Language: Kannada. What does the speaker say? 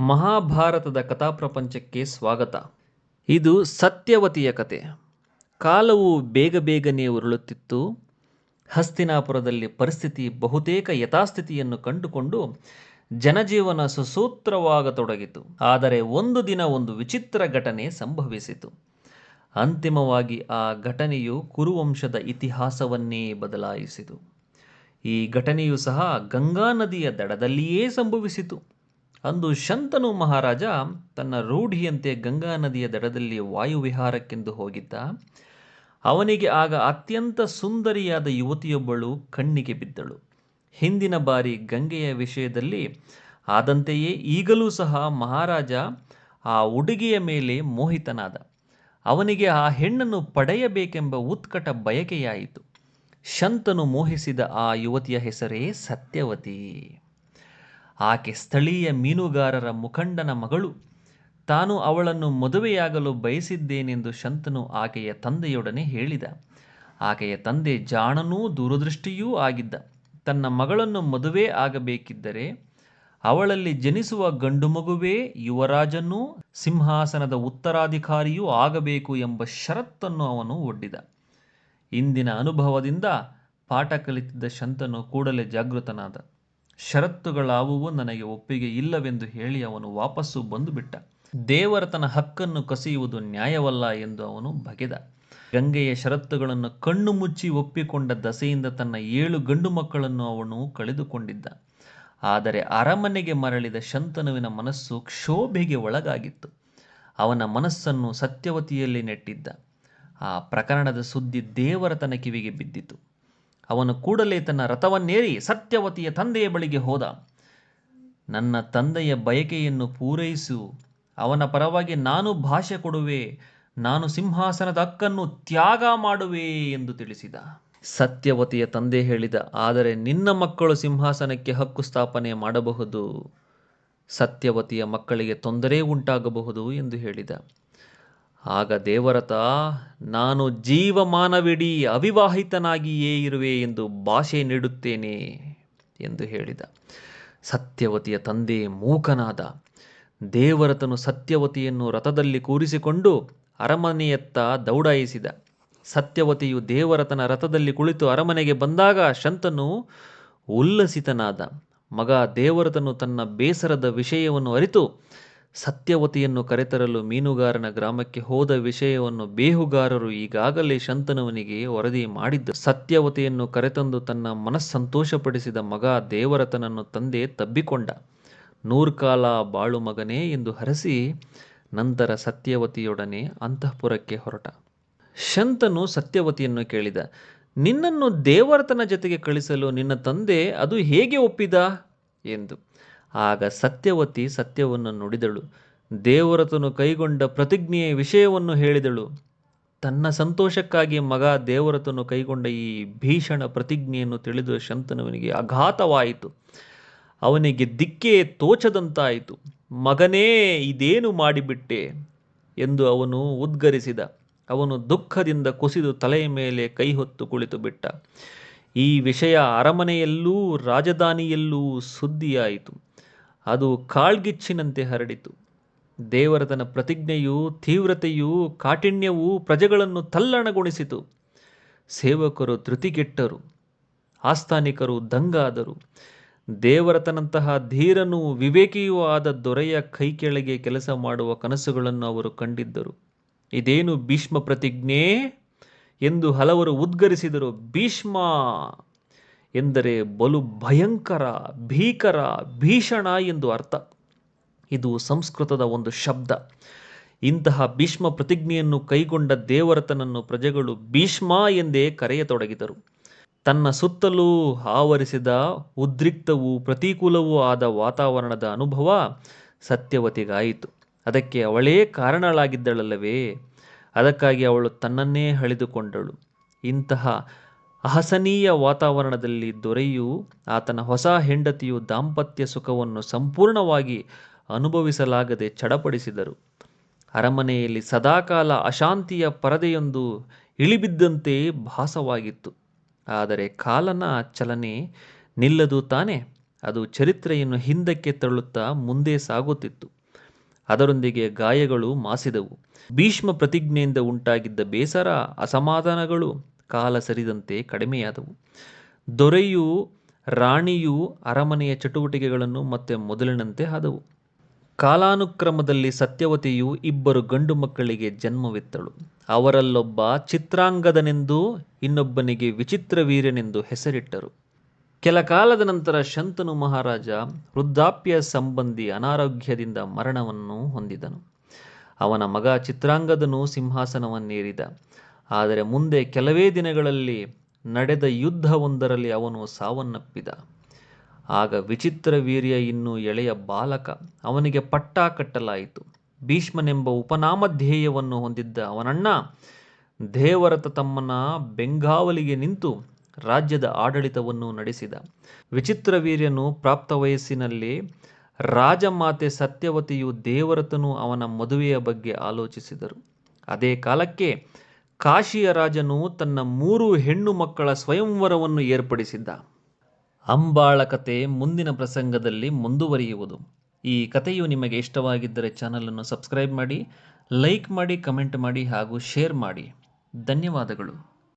ಮಹಾಭಾರತದ ಕಥಾಪ್ರಪಂಚಕ್ಕೆ ಸ್ವಾಗತ. ಇದು ಸತ್ಯವತಿಯ ಕತೆ. ಕಾಲವು ಬೇಗ ಬೇಗನೆ ಉರುಳುತ್ತಿತ್ತು. ಹಸ್ತಿನಾಪುರದಲ್ಲಿ ಪರಿಸ್ಥಿತಿ ಬಹುತೇಕ ಯಥಾಸ್ಥಿತಿಯನ್ನು ಕಂಡುಕೊಂಡು ಜನಜೀವನ ಸುಸೂತ್ರವಾಗತೊಡಗಿತು. ಆದರೆ ಒಂದು ದಿನ ಒಂದು ವಿಚಿತ್ರ ಘಟನೆ ಸಂಭವಿಸಿತು. ಅಂತಿಮವಾಗಿ ಆ ಘಟನೆಯು ಕುರುವಂಶದ ಇತಿಹಾಸವನ್ನೇ ಬದಲಾಯಿಸಿತು. ಈ ಘಟನೆಯು ಸಹ ಗಂಗಾ ನದಿಯ ದಡದಲ್ಲಿಯೇ ಸಂಭವಿಸಿತು. ಅಂದು ಶಂತನು ಮಹಾರಾಜ ತನ್ನ ರೂಢಿಯಂತೆ ಗಂಗಾ ನದಿಯ ದಡದಲ್ಲಿ ವಾಯುವಿಹಾರಕ್ಕೆಂದು ಹೋಗಿದ್ದ. ಅವನಿಗೆ ಆಗ ಅತ್ಯಂತ ಸುಂದರಿಯಾದ ಯುವತಿಯೊಬ್ಬಳು ಕಣ್ಣಿಗೆ ಬಿದ್ದಳು. ಹಿಂದಿನ ಬಾರಿ ಗಂಗೆಯ ವಿಷಯದಲ್ಲಿ ಆದಂತೆಯೇ ಈಗಲೂ ಸಹ ಮಹಾರಾಜ ಆ ಹುಡುಗಿಯ ಮೇಲೆ ಮೋಹಿತನಾದ. ಅವನಿಗೆ ಆ ಹೆಣ್ಣನ್ನು ಪಡೆಯಬೇಕೆಂಬ ಉತ್ಕಟ ಬಯಕೆಯಾಯಿತು. ಶಂತನು ಮೋಹಿಸಿದ ಆ ಯುವತಿಯ ಹೆಸರೇ ಸತ್ಯವತಿ. ಆಕೆ ಸ್ಥಳೀಯ ಮೀನುಗಾರರ ಮುಖಂಡನ ಮಗಳು. ತಾನು ಅವಳನ್ನು ಮದುವೆಯಾಗಲು ಬಯಸಿದ್ದೇನೆಂದು ಶಂತನು ಆಕೆಯ ತಂದೆಯೊಡನೆ ಹೇಳಿದ. ಆಕೆಯ ತಂದೆ ಜಾಣನೂ ದೂರದೃಷ್ಟಿಯೂ ಆಗಿದ್ದ. ತನ್ನ ಮಗಳನ್ನು ಮದುವೆ ಆಗಬೇಕಿದ್ದರೆ ಅವಳಲ್ಲಿ ಜನಿಸುವ ಗಂಡು ಮಗುವೇ ಯುವರಾಜನೂ ಸಿಂಹಾಸನದ ಉತ್ತರಾಧಿಕಾರಿಯೂ ಆಗಬೇಕು ಎಂಬ ಷರತ್ತನ್ನು ಅವನು ಒಡ್ಡಿದ. ಇಂದಿನ ಅನುಭವದಿಂದ ಪಾಠ ಕಲಿತಿದ್ದ ಶಂತನು ಕೂಡಲೇ ಜಾಗೃತನಾದ. ಷರತ್ತುಗಳಾವುವು ನನಗೆ ಒಪ್ಪಿಗೆ ಇಲ್ಲವೆಂದು ಹೇಳಿ ಅವನು ವಾಪಸ್ಸು ಬಂದುಬಿಟ್ಟ. ದೇವರ ತನ್ನ ಹಕ್ಕನ್ನು ಕಸಿಯುವುದು ನ್ಯಾಯವಲ್ಲ ಎಂದು ಅವನು ಬಗೆದ. ಗಂಗೆಯ ಷರತ್ತುಗಳನ್ನು ಕಣ್ಣು ಮುಚ್ಚಿ ಒಪ್ಪಿಕೊಂಡ ದಸೆಯಿಂದ ತನ್ನ ಏಳು ಗಂಡು ಮಕ್ಕಳನ್ನು ಅವನು ಕಳೆದುಕೊಂಡಿದ್ದ. ಆದರೆ ಅರಮನೆಗೆ ಮರಳಿದ ಶಂತನುವಿನ ಮನಸ್ಸು ಕ್ಷೋಭೆಗೆ ಒಳಗಾಗಿತ್ತು. ಅವನ ಮನಸ್ಸನ್ನು ಸತ್ಯವತಿಯಲ್ಲಿ ನೆಟ್ಟಿದ್ದ. ಆ ಪ್ರಕರಣದ ಸುದ್ದಿ ದೇವರ ತನ್ನ ಕಿವಿಗೆ ಬಿದ್ದಿತು. ಅವನು ಕೂಡಲೇ ತನ್ನ ರಥವನ್ನೇರಿ ಸತ್ಯವತಿಯ ತಂದೆಯ ಬಳಿಗೆ ಹೋದ. ನನ್ನ ತಂದೆಯ ಬಯಕೆಯನ್ನು ಪೂರೈಸು. ಅವನ ಪರವಾಗಿ ನಾನು ಭಾಷೆ ಕೊಡುವೆ. ನಾನು ಸಿಂಹಾಸನದ ಹಕ್ಕನ್ನು ತ್ಯಾಗ ಮಾಡುವೆ ಎಂದು ತಿಳಿಸಿದ. ಸತ್ಯವತಿಯ ತಂದೆ ಹೇಳಿದ, ಆದರೆ ನಿನ್ನ ಮಕ್ಕಳು ಸಿಂಹಾಸನಕ್ಕೆ ಹಕ್ಕು ಸ್ಥಾಪನೆ ಮಾಡಬಹುದು. ಸತ್ಯವತಿಯ ಮಕ್ಕಳಿಗೆ ತೊಂದರೆ ಉಂಟಾಗಬಹುದು ಎಂದು ಹೇಳಿದ. ಆಗ ದೇವರತ, ನಾನು ಜೀವಮಾನವಿಡೀ ಅವಿವಾಹಿತನಾಗಿಯೇ ಇರುವೆ ಎಂದು ಭಾಷೆ ನೀಡುತ್ತೇನೆ ಎಂದು ಹೇಳಿದ. ಸತ್ಯವತಿಯ ತಂದೆ ಮೂಕನಾದ, ದೇವರತನು ಸತ್ಯವತಿಯನ್ನು ರಥದಲ್ಲಿ ಕೂರಿಸಿಕೊಂಡು ಅರಮನೆಯತ್ತ ದೌಡಾಯಿಸಿದ. ಸತ್ಯವತಿಯು ದೇವರತನ ರಥದಲ್ಲಿ ಕುಳಿತು ಅರಮನೆಗೆ ಬಂದಾಗ ಶಂತನು ಉಲ್ಲಸಿತನಾದ. ಮಗ ದೇವರತನು ತನ್ನ ಬೇಸರದ ವಿಷಯವನ್ನು ಅರಿತು ಸತ್ಯವತಿಯನ್ನು ಕರೆತರಲು ಮೀನುಗಾರನ ಗ್ರಾಮಕ್ಕೆ ಹೋದ ವಿಷಯವನ್ನು ಬೇಹುಗಾರರು ಈಗಾಗಲೇ ಶಂತನವನಿಗೆ ವರದಿ ಮಾಡಿದ್ದ. ಸತ್ಯವತಿಯನ್ನು ಕರೆತಂದು ತನ್ನ ಮನಸ್ಸಂತೋಷಪಡಿಸಿದ ಮಗ ದೇವರತನನ್ನು ತಂದೆ ತಬ್ಬಿಕೊಂಡ. ನೂರ್ಕಾಲ ಬಾಳು ಮಗನೇ ಎಂದು ಹರಸಿ ನಂತರ ಸತ್ಯವತಿಯೊಡನೆ ಅಂತಃಪುರಕ್ಕೆ ಹೊರಟ. ಶಂತನು ಸತ್ಯವತಿಯನ್ನು ಕೇಳಿದ, ನಿನ್ನನ್ನು ದೇವರತನ ಜೊತೆಗೆ ಕಳಿಸಲು ನಿನ್ನ ತಂದೆ ಅದು ಹೇಗೆ ಒಪ್ಪಿದ? ಎಂದು. ಆಗ ಸತ್ಯವತಿ ಸತ್ಯವನ್ನು ನುಡಿದಳು. ದೇವರತನು ಕೈಗೊಂಡ ಪ್ರತಿಜ್ಞೆಯ ವಿಷಯವನ್ನು ಹೇಳಿದಳು. ತನ್ನ ಸಂತೋಷಕ್ಕಾಗಿ ಮಗ ದೇವರತನು ಕೈಗೊಂಡ ಈ ಭೀಷಣ ಪ್ರತಿಜ್ಞೆಯನ್ನು ತಿಳಿದು ಶಂತನವನಿಗೆ ಆಘಾತವಾಯಿತು. ಅವನಿಗೆ ದಿಕ್ಕೇ ತೋಚದಂತಾಯಿತು. ಮಗನೇ, ಇದೇನು ಮಾಡಿಬಿಟ್ಟೆ? ಎಂದು ಅವನು ಉದ್ಗರಿಸಿದ. ಅವನು ದುಃಖದಿಂದ ಕುಸಿದು ತಲೆಯ ಮೇಲೆ ಕೈ ಹೊತ್ತು ಕುಳಿತು ಬಿಟ್ಟ. ಈ ವಿಷಯ ಅರಮನೆಯಲ್ಲೂ ರಾಜಧಾನಿಯಲ್ಲೂ ಸುದ್ದಿಯಾಯಿತು. ಅದು ಕಾಳ್ಗಿಚ್ಚಿನಂತೆ ಹರಡಿತು. ದೇವರತನ ಪ್ರತಿಜ್ಞೆಯು, ತೀವ್ರತೆಯೂ, ಕಾಠಿಣ್ಯವೂ ಪ್ರಜೆಗಳನ್ನು ತಲ್ಲಣಗೊಳಿಸಿತು. ಸೇವಕರು ತೃತಿಗೆಟ್ಟರು, ಆಸ್ಥಾನಿಕರು ದಂಗಾದರು. ದೇವರತನಂತಹ ಧೀರನೂ ವಿವೇಕಿಯೂ ಆದ ದೊರೆಯ ಕೈ ಕೆಳಗೆ ಕೆಲಸ ಮಾಡುವ ಕನಸುಗಳನ್ನು ಅವರು ಕಂಡಿದ್ದರು. ಇದೇನು ಭೀಷ್ಮ ಪ್ರತಿಜ್ಞೆ? ಎಂದು ಹಲವರು ಉದ್ಗರಿಸಿದರು. ಭೀಷ್ಮ! ಎಂದರೆ ಬಲು ಭಯಂಕರ, ಭೀಕರ, ಭೀಷಣ ಎಂದು ಅರ್ಥ. ಇದು ಸಂಸ್ಕೃತದ ಒಂದು ಶಬ್ದ. ಇಂತಹ ಭೀಷ್ಮ ಪ್ರತಿಜ್ಞೆಯನ್ನು ಕೈಗೊಂಡ ದೇವರತನನ್ನು ಪ್ರಜೆಗಳು ಭೀಷ್ಮ ಎಂದೇ ಕರೆಯತೊಡಗಿದರು. ತನ್ನ ಸುತ್ತಲೂ ಆವರಿಸಿದ ಉದ್ರಿಕ್ತವೂ ಪ್ರತಿಕೂಲವೂ ಆದ ವಾತಾವರಣದ ಅನುಭವ ಸತ್ಯವತಿಗಾಯಿತು. ಅದಕ್ಕೆ ಅವಳೇ ಕಾರಣಳಾಗಿದ್ದಳಲ್ಲವೇ? ಅದಕ್ಕಾಗಿ ಅವಳು ತನ್ನನ್ನೇ ಹಳಿದುಕೊಂಡಳು ಇಂತಹ ಅಹಸನೀಯ ವಾತಾವರಣದಲ್ಲಿ ದೊರೆಯು ಆತನ ಹೊಸ ಹೆಂಡತಿಯು ದಾಂಪತ್ಯ ಸುಖವನ್ನು ಸಂಪೂರ್ಣವಾಗಿ ಅನುಭವಿಸಲಾಗದೆ ಚಡಪಡಿಸಿದರು. ಅರಮನೆಯಲ್ಲಿ ಸದಾಕಾಲ ಅಶಾಂತಿಯ ಪರದೆಯೊಂದು ಇಳಿಬಿದ್ದಂತೆ ಭಾಸವಾಗಿತ್ತು. ಆದರೆ ಕಾಲನ ಚಲನೆ ನಿಲ್ಲದು ತಾನೆ, ಅದು ಚರಿತ್ರೆಯನ್ನು ಹಿಂದಕ್ಕೆ ತಳ್ಳುತ್ತಾ ಮುಂದೆ ಸಾಗುತ್ತಿತ್ತು. ಅದರೊಂದಿಗೆ ಗಾಯಗಳು ಮಾಸಿದವು. ಭೀಷ್ಮ ಪ್ರತಿಜ್ಞೆಯಿಂದ ಉಂಟಾಗಿದ್ದ ಬೇಸರ, ಅಸಮಾಧಾನಗಳು ಕಾಲ ಸರಿದಂತೆ ಕಡಿಮೆಯಾದವು. ದೊರೆಯು ರಾಣಿಯು ಅರಮನೆಯ ಚಟುವಟಿಕೆಗಳನ್ನು ಮತ್ತೆ ಮೊದಲಿನಂತೆ ಆದವು. ಕಾಲಾನುಕ್ರಮದಲ್ಲಿ ಸತ್ಯವತಿಯು ಇಬ್ಬರು ಗಂಡು ಮಕ್ಕಳಿಗೆ ಜನ್ಮವಿತ್ತಳು. ಅವರಲ್ಲೊಬ್ಬ ಚಿತ್ರಾಂಗದನೆಂದು ಇನ್ನೊಬ್ಬನಿಗೆ ವಿಚಿತ್ರ ವೀರ್ಯನೆಂದು ಹೆಸರಿಟ್ಟರು. ಕೆಲ ಕಾಲದ ನಂತರ ಶಂತನು ಮಹಾರಾಜ ವೃದ್ಧಾಪ್ಯ ಸಂಬಂಧಿ ಅನಾರೋಗ್ಯದಿಂದ ಮರಣವನ್ನು ಹೊಂದಿದನು. ಅವನ ಮಗ ಚಿತ್ರಾಂಗದನು ಸಿಂಹಾಸನವನ್ನೇರಿದ. ಆದರೆ ಮುಂದೆ ಕೆಲವೇ ದಿನಗಳಲ್ಲಿ ನಡೆದ ಯುದ್ಧವೊಂದರಲ್ಲಿ ಅವನು ಸಾವನ್ನಪ್ಪಿದ. ಆಗ ವಿಚಿತ್ರ ವೀರ್ಯ ಇನ್ನೂ ಎಳೆಯ ಬಾಲಕ ಅವನಿಗೆ ಪಟ್ಟ ಕಟ್ಟಲಾಯಿತು. ಭೀಷ್ಮನೆಂಬ ಉಪನಾಮಧ್ಯೇಯವನ್ನು ಹೊಂದಿದ್ದ ಅವನಣ್ಣ ದೇವರತ ತಮ್ಮನ ಬೆಂಗಾವಲಿಗೆ ನಿಂತು ರಾಜ್ಯದ ಆಡಳಿತವನ್ನು ನಡೆಸಿದ. ವಿಚಿತ್ರ ವೀರ್ಯನು ಪ್ರಾಪ್ತ ವಯಸ್ಸಿನಲ್ಲಿ ರಾಜಮಾತೆ ಸತ್ಯವತಿಯು ದೇವರತನು ಅವನ ಮದುವೆಯ ಬಗ್ಗೆ ಆಲೋಚಿಸಿದರು. ಅದೇ ಕಾಲಕ್ಕೆ ಕಾಶಿಯ ರಾಜನು ತನ್ನ ಮೂರು ಹೆಣ್ಣು ಮಕ್ಕಳ ಸ್ವಯಂವರವನ್ನು ಏರ್ಪಡಿಸಿದ್ದ. ಅಂಬಾಳ ಕತೆ ಮುಂದಿನ ಪ್ರಸಂಗದಲ್ಲಿ ಮುಂದುವರಿಯುವುದು. ಈ ಕಥೆಯು ನಿಮಗೆ ಇಷ್ಟವಾಗಿದ್ದರೆ ಚಾನಲನ್ನು ಸಬ್ಸ್ಕ್ರೈಬ್ ಮಾಡಿ, ಲೈಕ್ ಮಾಡಿ, ಕಮೆಂಟ್ ಮಾಡಿ ಹಾಗೂ ಶೇರ್ ಮಾಡಿ. ಧನ್ಯವಾದಗಳು.